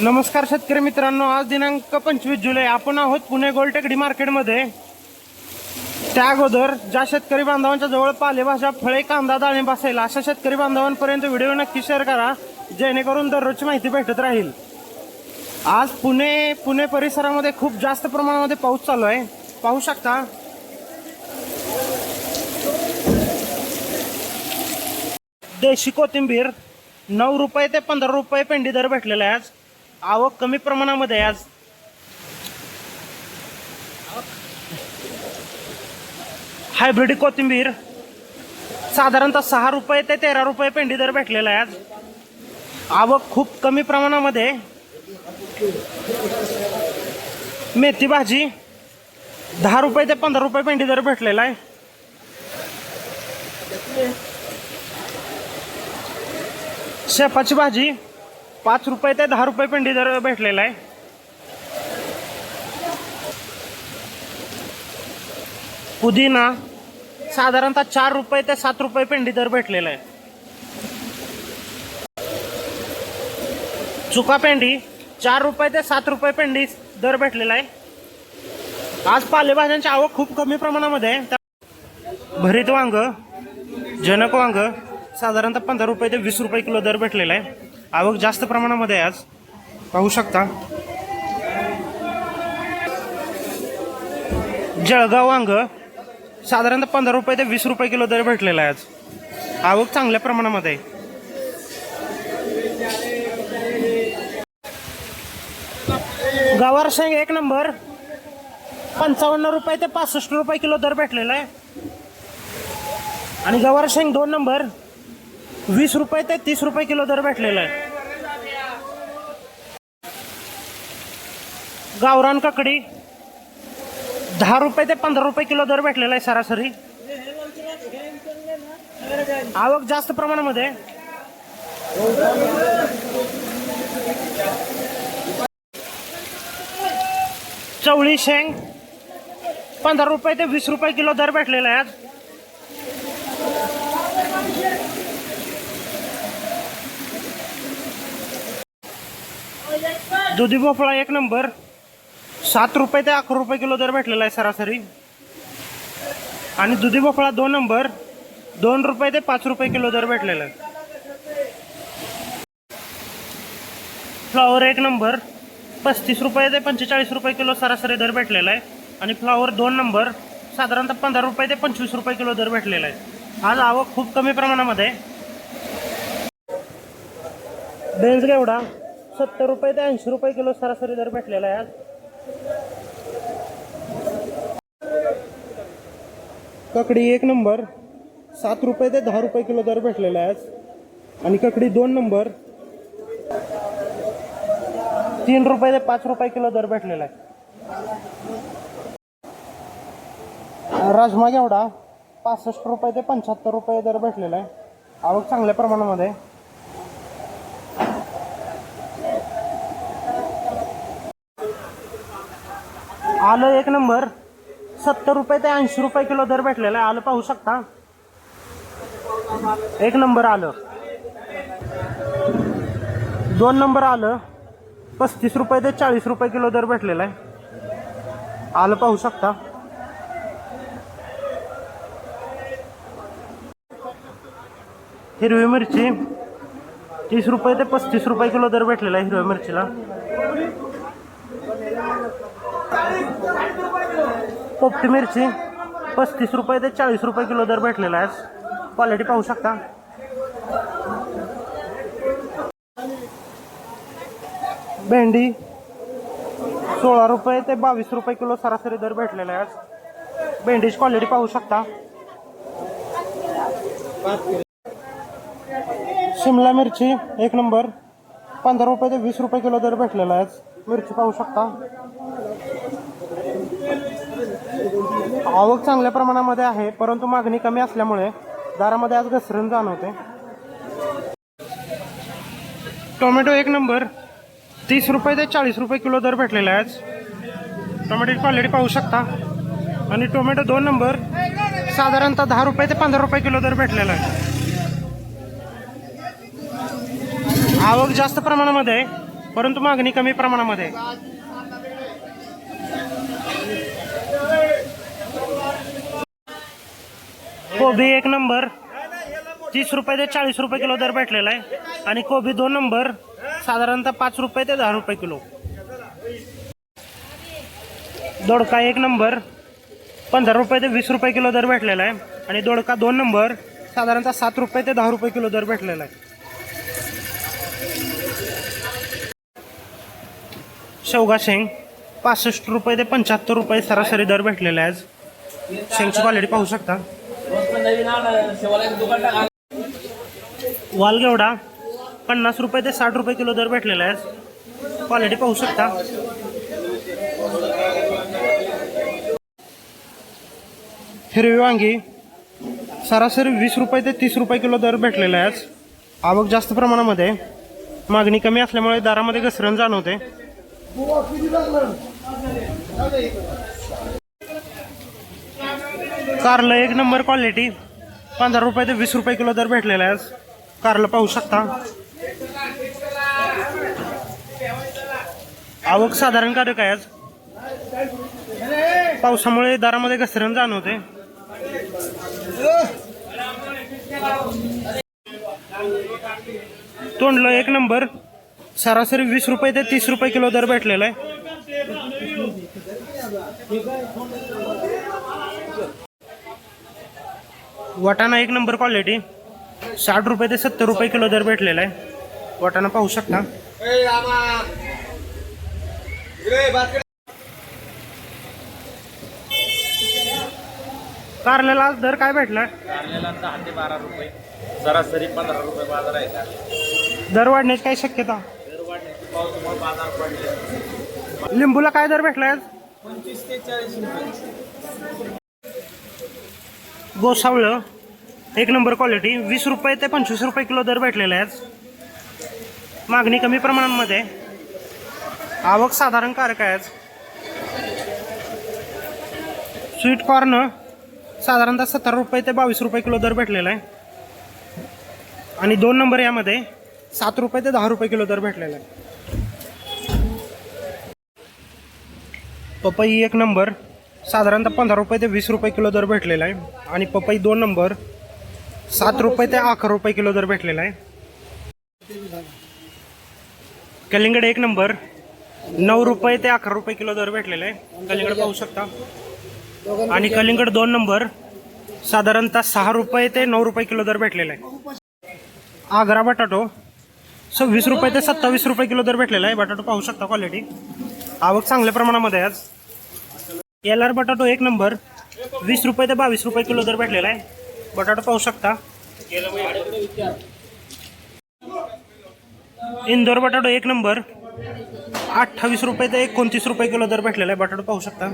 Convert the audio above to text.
नमस्कार शेतकरी मित्रांनो आज दिनांक पंचवीस जुलै. आपण आहोत पुणे गोलटेकडी मार्केटमध्ये. त्या अगोदर ज्या शेतकरी बांधवांच्या जवळ पालेभाज्या फळे कांदा डाळिंब असेल अशा शेतकरी बांधवांपर्यंत व्हिडिओ नक्की शेअर करा जेणेकरून दररोजची माहिती भेटत राहील. आज पुणे पुणे परिसरामध्ये खूप जास्त प्रमाणामध्ये पाऊस चालू आहे. पाहू शकता. देशी कोथिंबीर नऊ रुपये ते पंधरा रुपये पेंडी दर भेटलेला आहे आज. आवक कमी प्रमाणामध्ये आज. हायब्रिड कोथिंबीर साधारणतः सहा रुपये ते तेरा रुपये पेंडी दर भेटलेला आहे आज. आवक खूप कमी प्रमाणामध्ये मेथी भाजी दहा रुपये ते पंधरा रुपये पेंडी दर भेटलेला आहे. शेपाची भाजी पाच रुपये ते दहा रुपये पेंडी दर भेटलेला आहे. पुदिना साधारणतः चार रुपये ते सात रुपये पेंडी दर भेटलेला आहे. चुका पेंडी चार रुपये ते सात रुपये पेंडी दर भेटलेला आहे. आज पालेभाज्यांची आवक खूप कमी प्रमाणामध्ये आहे. भरीत वांग जनक वांग साधारणतः पंधरा रुपये ते वीस रुपये किलो दर भेटलेला आहे. आवक जास्त प्रमाणामध्ये आहे आज. पाहू शकता. जळगाव वांग साधारणतः पंधरा रुपये ते वीस रुपये किलो दर भेटलेला आहे आज. आवक चांगल्या प्रमाणामध्ये आहे. गवार शेंग एक नंबर. पंचावन्न रुपये ते पासष्ट रुपये किलो दर भेटलेला आहे. आणि गवार शेंग दोन नंबर. वीस रुपये ते तीस रुपये किलो दर भेटलेला आहे. गावरान काकडी दहा रुपये ते पंधरा रुपये किलो दर भेटलेला आहे सरासरी. आवक जास्त प्रमाणामध्ये. चवळी शेंग पंधरा रुपये ते वीस रुपये किलो दर भेटलेला आहे आज. दुधी भोपळा एक नंबर. सात रुपये ते अकरा रुपये किलो दर भेटलेला आहे सरासरी. आणि दुधी भोपळा दोन नंबर. दोन रुपये ते पाच रुपये किलो दर भेटलेला आहे. फ्लॉवर एक नंबर. पस्तीस रुपये ते पंचेचाळीस रुपये किलो सरासरी दर भेटलेला आहे. आणि फ्लॉवर दोन नंबर. साधारणतः पंधरा रुपये ते पंचवीस रुपये किलो दर भेटलेला आहे. आज आवक खूप कमी प्रमाणामध्ये आहे. बेन्स घेवडा. सत्तर रुपये ते ऐंशी रुपये किलो सरासरी दर भेटलेला आहे आज. ककडी एक नंबर सात रुपये ते दहा रुपये किलो दर भेटलेला आहे आज. आणि ककडी दोन नंबर तीन रुपये ते पाच रुपये किलो दर भेटलेला आहे. राजमा घेवडा पासष्ट रुपये ते पंच्याहत्तर रुपये दर भेटलेला आहे. आवक चांगल्या प्रमाणामध्ये. आलं एक नंबर. सत्तर रुपये ते ऐंशी रुपये किलो दर भेटलेला आहे. आलं पाहू शकता. एक नंबर आलं. दोन नंबर आलं. पस्तीस रुपये ते चाळीस रुपये किलो दर भेटलेला आहे. आलं पाहू शकता. हिरवी मिरची तीस रुपये ते पस्तीस रुपये किलो दर भेटलेला आहे हिरव्या मिरचीला. पोपटी मिरची पस्तीस रुपये ते चाळीस रुपये किलो दर भेटलेला आहे. क्वालिटी पाहू शकता. भेंडी सोळा रुपये ते बावीस रुपये किलो सरासरी दर भेटलेला आहे. आज भेंडीची क्वालिटी पाहू शकता. शिमला मिरची एक नंबर पंधरा रुपये ते वीस रुपये किलो दर भेटलेला आहे. मिरची पाहू शकता. आवक चांगल्या प्रमाणामध्ये आहे परंतु मागणी कमी असल्यामुळे दारामध्ये आज घसरण जाणवते. टोमॅटो एक नंबर तीस रुपये ते चाळीस रुपये किलो दर भेटलेला आहे आज. टोमॅटोची क्वालिटी पाहू शकता. आणि टोमॅटो दोन नंबर साधारणतः दहा रुपये ते पंधरा रुपये किलो दर भेटलेला आहे. आवक जास्त प्रमाणामध्ये आहे परंतु मागणी कमी प्रमाणामध्ये आहे. कोबी एक नंबर. तीस रुपये ते चाळीस रुपये किलो दर भेटलेला आहे. आणि कोबी दोन नंबर. साधारणतः पाच रुपये ते दहा रुपये किलो. दोडका एक नंबर. पंधरा रुपये ते वीस रुपये किलो दर भेटलेला आहे. आणि दोडका दोन नंबर. साधारणतः सात रुपये ते दहा रुपये किलो दर भेटलेला आहे. शेवगा शेंग. पासष्ट रुपये ते पंच्याहत्तर रुपये सरासरी दर भेटलेला आहे आज. शेंगची क्वालिटी पाहू शकता. वालगेवडा पन्नास रुपये ते साठ रुपये किलो दर भेटलेला आहे. क्वालिटी पाहू शकता. हिरवी वांगी सरासरी वीस रुपये ते तीस रुपये किलो दर भेटलेला आहे. आवक जास्त प्रमाणामध्ये. मागणी कमी असल्यामुळे दारामध्ये घसरण जाणवते. कारलं एक नंबर क्वालिटी. पंधरा रुपये ते वीस रुपये किलो दर भेटलेला आहे आज. कारलं पाहू शकता. आवक साधारण कारक आहे आज. पावसामुळे दारामध्ये घसरण जाणवते. तोंडलं एक नंबर. सरासरी वीस रुपये ते तीस रुपये किलो दर भेटलेला आहे. वाटाणा एक नंबर क्वालिटी साठ रुपये ते सत्तर रुपये किलो दर भेटलेला आहे. वाटाणा पाहू शकता. कारल्याला आज दर काय भेटला? कारल्याला दहा ते बारा रुपये. सरासरी पंधरा रुपये बाजार आहे दर वाढण्याची काय शक्यता? दर वाढण्याची पावसामुळे बाजार पडले. लिंबूला काय दर भेटलाय आज? पंचवीस ते चाळीस रुपये. गोसावळं. एक नंबर क्वालिटी वीस रुपये ते पंचवीस रुपये किलो दर भेटलेला आहेत. मागणी कमी प्रमाणामध्ये. आवक साधारण कारक आहे स्वीट कॉर्न साधारणतः सत्तर रुपये ते बावीस रुपये किलो दर भेटलेला आहे. आणि दोन नंबर यामध्ये सात रुपये ते दहा रुपये किलो दर भेटलेला आहे. पपई एक नंबर. साधारणतः पंधरा रुपये ते वीस रुपये किलो दर भेटलेला आहे. आणि पपई दोन नंबर सात रुपये ते अकरा रुपये किलो दर भेटलेला आहे. कलिंगड एक नंबर नऊ रुपये ते अकरा रुपये किलो दर भेटलेला आहे. कलिंगड पाहू शकता. आणि कलिंगड दोन नंबर साधारणतः सहा रुपये ते नऊ रुपये किलो दर भेटलेला आहे. आग्रा बटाटो सव्वीस रुपये ते सत्तावीस रुपये किलो दर भेटलेला आहे. बटाटो पाहू शकता क्वालिटी आवक चांगल्या प्रमाणामध्ये आहे आज. एल आर बटाटो एक नंबर. वीस रुपये ते बावीस रुपये किलो दर भेटलेला आहे. बटाटो पाहू शकता. इंदोर बटाटो एक नंबर. अठ्ठावीस रुपये ते एकोणतीस रुपये किलो दर भेटलेला आहे. बटाटो पाहू शकता.